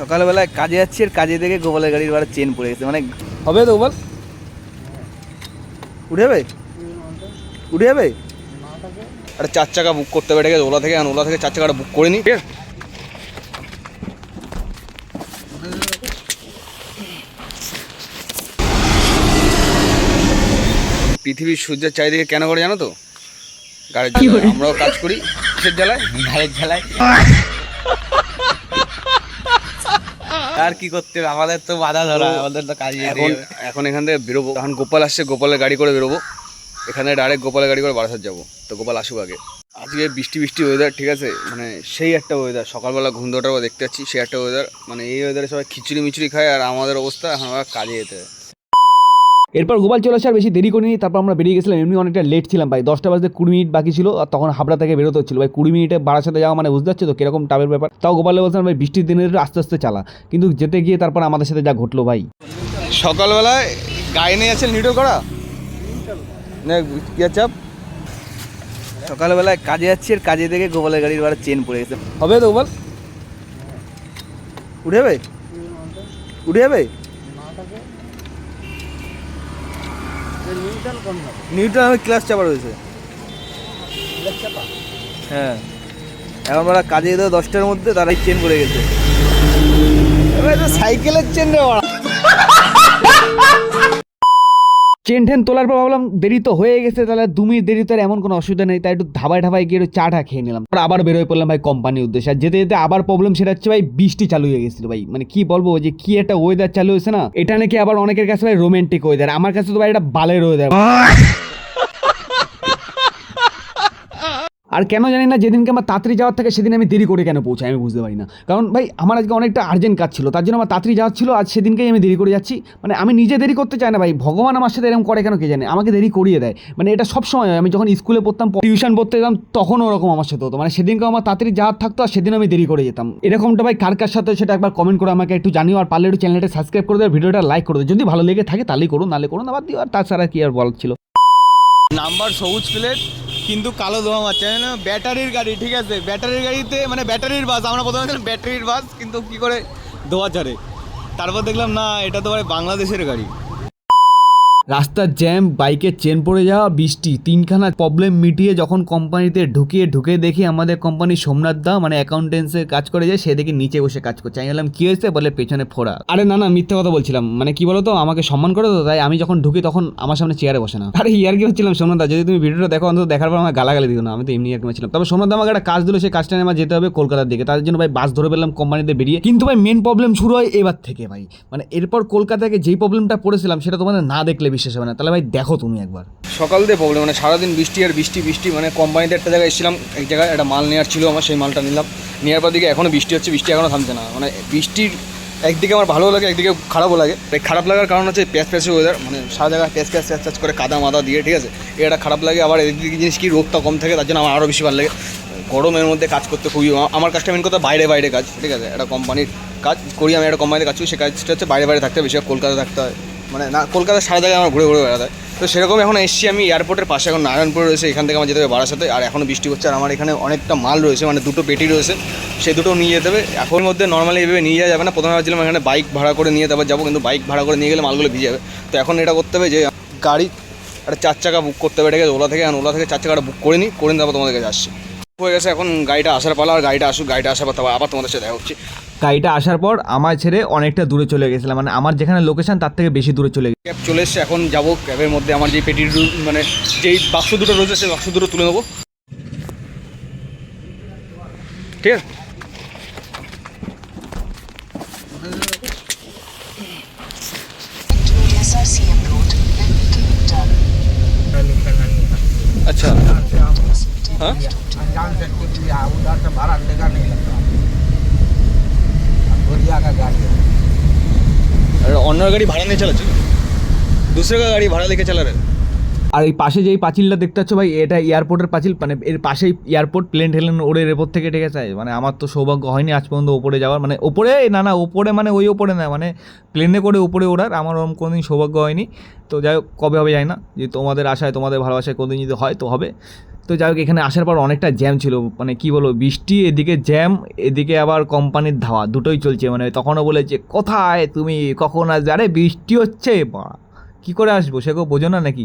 সকালবেলায় কাজে যাচ্ছি আর কাজে দেখে গোপালের গাড়ির বার চেন পড়ে গেছে। মানে হবে তো গোপাল? উঠে যাবে? উঠে যাবে? একটা চার চাকা বুক করতে হবে ঠিক আছে ওলা থেকে আর ওলা থেকে চার চাকাটা বুক করে নিই ঠিক আছে। পৃথিবীর সূর্যের চারিদিকে কেন করে জানো তো? গাড়ির জ্বালায়। আমরাও কাজ করি কিসের জ্বালায় গাড়ির ঝালাই আর কি করতে হবে? আমাদের তো বাধা ধরা আমাদের তো কাজ এখন এখন এখান থেকে বেরোবো। এখন গোপাল আসছে গোপালের গাড়ি করে বেরোবো। এখানে ডাইরেক্ট গোপালের গাড়ি করে বারাসাত যাব। তো গোপাল আসুক আগে। আজকে বৃষ্টি বৃষ্টি ওয়েদার ঠিক আছে? মানে সেই একটা ওয়েদার সকালবেলা ঘুম দেওয়াটাও দেখতে পাচ্ছি সেই একটা ওয়েদার মানে এই ওয়েদারে সবাই খিচুড়ি মিচুড়ি খায় আর আমাদের অবস্থা এখন আমরা কাজে যেতে হয়। এরপর গোপাল চলে আসার বেশি দেরি করিনি তারপর আমরা বেরিয়ে গেছিলাম এমনি অনেকটা লেট ছিলাম ভাই। দশটা বাজতে কুড়ি মিনিট বাকি ছিল আর তখন হাবড়া থেকে বেরোতে হচ্ছিল। ভাই কুড়ি মিনিটে বাড়ার সাথে যাওয়া মানে বুঝতে পারছ তো কীরকম টাবের ব্যাপার? তাও গোপালে বলছিলাম ভাই বৃষ্টির দিনের আস্তে আস্তে চালা। কিন্তু যেতে গিয়ে তারপর আমাদের সাথে যা ঘটলো ভাই। সকালবেলায় গায়ে নিয়ে আছেন লিটো করা? চাপ সকালবেলায় কাজে যাচ্ছি আর কাজে থেকে গোপালের গাড়ির বার চেন পড়ে গেছে। হবে তো গোপাল? উঠে যাবে? উঠে যাবে? নিউটন আমি ক্লাস চাপা রয়েছে। হ্যাঁ। এখন ওরা কাজে যেতে দশটার মধ্যে তারাই চেন করে গেছে। এবার সাইকেলের চেন রে চেন ঠেন তোলার পর ভাবলাম দেরি তো হয়ে গেছে, তাহলে দু মিনিট দেরি তো এমন কোনো অসুবিধা নেই, তাই একটু ধাবায় ধাবায় গিয়ে একটু চাটা খেয়ে নিলাম। তারপর আবার বেরোয় পড়লাম ভাই কোম্পানির উদ্দেশ্যে। আর যেতে যেতে আবার প্রবলেম সেটা হচ্ছে ভাই বৃষ্টি চালু হয়ে গেছিল ভাই। মানে কি বলব যে কি একটা ওয়েদার চালু হয়েছে না, এটা নাকি আবার অনেকের কাছে ভাই রোমান্টিক ওয়েদার আমার কাছে তো ভাই এটা বালের ওয়েদার আর কেন জানি না যেদিনকে আমার তাড়াতাড়ি যাওয়ার থাকে সেদিন আমি দেরি করে কেন পৌঁছাই, আমি বুঝতে পারি না। কারণ ভাই, আমার আজকে অনেকটা আর্জেন্ট কাজ ছিল, তার জন্য আমার তাড়াতাড়ি যাওয়ার ছিল, আজ সেদিনকেই আমি দেরি করে যাচ্ছি। মানে আমি নিজে দেরি করতে চাই না ভাই, ভগবান আমার সাথে এরকম করে কেন কে জানে? আমাকে দেরি করিয়ে দেয়। মানে এটা সব সময়। আমি যখন স্কুলে পড়তাম টিউশন পড়তে যেতাম তখন ওরকম আমার সাথে হতো। মানে সেদিনকে আমার তাড়াতাড়ি যাওয়ার থাকতো, আর সেদিন আমি দেরি করে যেতাম। এরকমটা ভাই, কার কার সাথে সেটা একবার কমেন্ট করে আমাকে একটু জানিও, আর পারলে একটু চ্যানেলটা সাবস্ক্রাইব করে দেবে ভিডিওটা লাইক করে দেবে যদি ভালো লেগে থাকে, তাহলেই করুন নাহলে করুন আবার দিও, আর তাছাড়া কি আর বলার ছিল? নাম্বার সবুজ প্লেট কিন্তু কালো ধোঁয়া মারছে ব্যাটারির গাড়ি, ঠিক আছে? ব্যাটারির গাড়িতে মানে ব্যাটারির বাস, আমরা প্রথমে দেখলাম ব্যাটারির বাস, কিন্তু কি করে ধোঁয়া ছাড়ে তারপর দেখলাম, না, এটা তো ভাই বাংলাদেশের গাড়ি। রাস্তার জ্যাম বাইকের চেন পড়ে যাওয়া, বৃষ্টি, তিনখানা প্রবলেম মিটিয়ে যখন কোম্পানিতে ঢুকিয়ে ঢুকে দেখি আমাদের কোম্পানি সোমনাথ দা মানে অ্যাকাউন্টেন্সের কাজ করে যায়, সে দেখি নিচে বসে কাজ করছে। আমি বললাম, কি হয়েছে? বলে, পেছনে ফোড়া। আরে না না, মিথ্যে কথা বলছিলাম। মানে কি বলতো, আমাকে সম্মান করে তো, তাই আমি যখন ঢুকি তখন আমার সামনে চেয়ারে বসে না। আরে ইয়ার কি হচ্ছিলাম, সোমনাথ দা? যদি তুমি ভিডিওটা দেখো, অন্তত দেখার পর আমার গালাগালি দিও না। আমি তো এমনি আর ছিলাম তবে সোমনাথ আমাকে একটা কাজ দিল সেই কাজটা নিয়ে আমার যেতে হবে কলকাতার দিকে। তার জন্য ভাই, বাস ধরে পেলাম কোম্পানিতে বেরিয়ে। কিন্তু ভাই মেন প্রবলেম শুরু হয় এবার থেকে ভাই। মানে এরপর কলকাতাকে যেই প্রবলেমটা পড়েছিলাম, সেটা তোমাদের না দেখলে বিশ্বাস হবে না। তাহলে ভাই দেখো তুমি একবার। সকাল দিয়ে প্রবলেম মানে সারাদিন বৃষ্টি আর বৃষ্টি বৃষ্টি মানে কোম্পানিতে একটা জায়গায় এসেছিলাম, এক জায়গায় একটা মাল নেওয়ার ছিল আমার, সেই মালটা নিলাম। নেওয়ার পর দিকে এখনও বৃষ্টি হচ্ছে, বৃষ্টি এখনও থামছে না। মানে বৃষ্টির একদিকে আমার ভালো লাগে, একদিকে খারাপও লাগে। তাই খারাপ লাগার কারণ হচ্ছে প্যাঁচ প্যাঁচে ওয়েদার মানে সারা জায়গায় প্যাঁচ প্যাঁচ প্যাঁচ প্যাঁচ করে কাদা মাদা দিয়ে, ঠিক আছে? এটা খারাপ লাগে, আবার এদিকে জিনিস কি রোগটা কম থাকে, তার জন্য আমার আরও বেশি ভালো লাগে। গরমের মধ্যে কাজ করতে খুবই, আমার কাজটা মেন কথা বাইরে বাইরে কাজ, ঠিক আছে? একটা কোম্পানির কাজ করি, আমি একটা কোম্পানিতে কাজ করি, সে কাজটা হচ্ছে বাইরে বাইরে থাকতে হয় বেশি কলকাতা থাকতে হয়। মানে না, কলকাতার সারা জায়গায় আমার ঘুরে ঘুরে বেড়াতে তো সেরকম এখন এসছি আমি এয়ারপোর্টের পাশে, এখন নারায়ণপুর রয়েছে, এখান থেকে আমার যেতে হবে বারাসাতে। আর এখনও বৃষ্টি হচ্ছে, আর আমার এখানে অনেকটা মাল রয়েছে মানে দুটো পেটি রয়েছে, সেই দুটো নিয়ে যেতে হবে। এখন মধ্যে নর্মালি এভাবে নিয়ে যাওয়া যাবে না। প্রথমে ভাবছিলাম এখানে বাইক ভাড়া করে নিয়ে তারপর যাব, কিন্তু বাইক ভাড়া করে নিয়ে গেলে মালগুলো ভিজে যাবে। তো এখন এটা করতে হবে যে, গাড়ি একটা চার চাকা বুক করতে হবে আছে ওলা থেকে ওলা থেকে চার চাকাটা বুক করে নিই, করে নিয়ে তারপর তোমাদের কাছে আসছি। হয়ে গেছে এখন গাড়িটা আসার পালা আর গাড়িটা আসুক গাড়িটা আসার পর তারপর আবার তোমাদের সাথে দেখা হচ্ছে। গাড়িটা আসার পর আমার ছেড়ে অনেকটা দূরে চলে গেছিলাম মানে আমার যেখানে লোকেশন তার থেকে বেশি দূরে চলে গেছে। ক্যাব চলে এসছে এখন যাব ক্যাবের মধ্যে আমার যে পেটি মানে যেই বাক্স দুটো রয়েছে সেই বাক্স দুটো তুলে নেব। ঠিক আছে? अच्छा हाँ अनजान व्यक्ति के लिए उधर से भाड़ा देगा नहीं लगता अब गोरिया का गाड़ी है अरे ऑनर गाड़ी भाड़ा नहीं चला चाहिए दूसरे का गाड़ी भाड़ा लेके चला रहे আর এই পাশে যেই পাঁচিলটা দেখতে পাচ্ছ ভাই, এটা এয়ারপোর্টের পাঁচিল মানে এর পাশেই এয়ারপোর্ট প্লেন ঠেলেন ওড়ে এয়ারপোর্ট থেকে ঠিক আছে? মানে আমার তো সৌভাগ্য হয়নি আজ পর্যন্ত ওপরে যাওয়ার। মানে ওপরে, না না, ওপরে মানে ওই ওপরে না মানে প্লেনে করে ওপরে ওড়ার। আমার ওরকম কোনোদিন সৌভাগ্য হয়নি। তো যাই হোক, কবে হবে যায় না। যে তোমাদের আশায়, তোমাদের ভালোবাসায় কোনোদিন যদি হয় তো হবে। তো যাই হোক, এখানে আসার পর অনেকটা জ্যাম ছিল। মানে কি বলব, বৃষ্টি, এদিকে জ্যাম এদিকে আবার কোম্পানির ধাওয়া, দুটোই চলছে। মানে তখনও বলেছে, কোথায় তুমি? কখন আসবে? আরে বৃষ্টি হচ্ছে বা কি করে আসব? সেগো বোঝো না নাকি?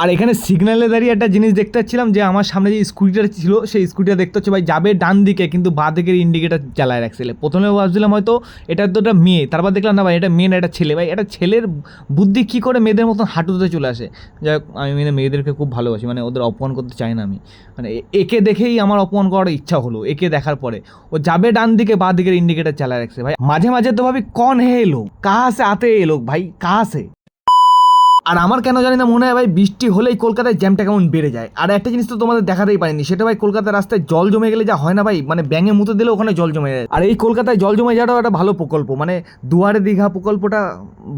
আর এখানে সিগন্যালে দাঁড়িয়ে একটা জিনিস দেখতে পাচ্ছিলাম যে আমার সামনে যে স্কুটিটা ছিল, সেই স্কুটিটা দেখতে হচ্ছে ভাই যাবে ডান দিকে, কিন্তু বাঁ দিকের ইন্ডিকেটার চালায় রাখছিলে। প্রথমে ভাবছিলাম হয়তো এটা তো একটা মেয়ে, তারপর দেখলাম না ভাই এটা মেয়ে না, এটা ছেলে। ভাই, এটা ছেলের বুদ্ধি কী করে মেয়েদের মতন হাঁটুতে চলে আসে? যাই হোক, আমি মানে মেয়েদেরকে খুব ভালোবাসি মানে ওদের অপমান করতে চাই না আমি। মানে একে দেখেই আমার অপমান করার ইচ্ছা হলো, একে দেখার পরে। ও যাবে ডান দিকে, বাঁ দিকের ইন্ডিকেটার চালায় রাখছে। ভাই, মাঝে মাঝে তো ভাবি, কন হে এলো কাহা সে আতে এলো ভাই? কাহা সে? আর আমার কেন জানি না মনে হয় ভাই বৃষ্টি হলেই কলকাতায় জ্যামটা কেমন বেড়ে যায়। আর একটা জিনিস তো তোমাদের দেখাতেই পারিনি, সেটা ভাই কলকাতার রাস্তায় জল জমে গেলে যা হয় না ভাই মানে ব্যাঙে মুতে দিলে ওখানে জল জমে যায়। আর এই কলকাতায় জল জমে যাওয়াটাও একটা ভালো প্রকল্প মানে দুয়ারে দীঘা প্রকল্পটা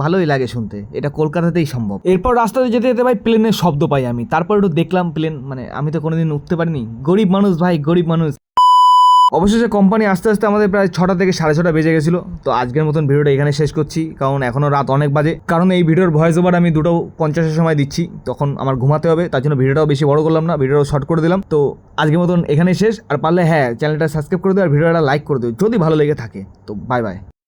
ভালোই লাগে শুনতে, এটা কলকাতাতেই সম্ভব। এরপর রাস্তাতে যেতে যেতে ভাই প্লেনের শব্দ পাই আমি, তারপর একটু দেখলাম প্লেন মানে আমি তো কোনোদিন উঠতে পারিনি। গরিব মানুষ ভাই, গরিব মানুষ। অবশেষে কোম্পানি আস্তে আস্তে আমাদের প্রায় ছটা থেকে সাড়ে ছটা বেজে গেছিল। তো আজকের মতন ভিডিওটা এখানে শেষ করছি, কারণ এখনও রাত অনেক বাজে। কারণ এই ভিডিওর ভয়েস ওভার আমি দুটো পঞ্চাশের সময় দিচ্ছি, তখন আমার ঘুমাতে হবে, তার জন্য ভিডিওটাও বেশি বড় করলাম না, ভিডিওটাও শর্ট করে দিলাম। তো আজকের মতন এখানে শেষ, আর পারলে হ্যাঁ চ্যানেলটা সাবস্ক্রাইব করে দিও, আর ভিডিওটা লাইক করে দিও, যদি ভালো লেগে থাকে, তো বাই বাই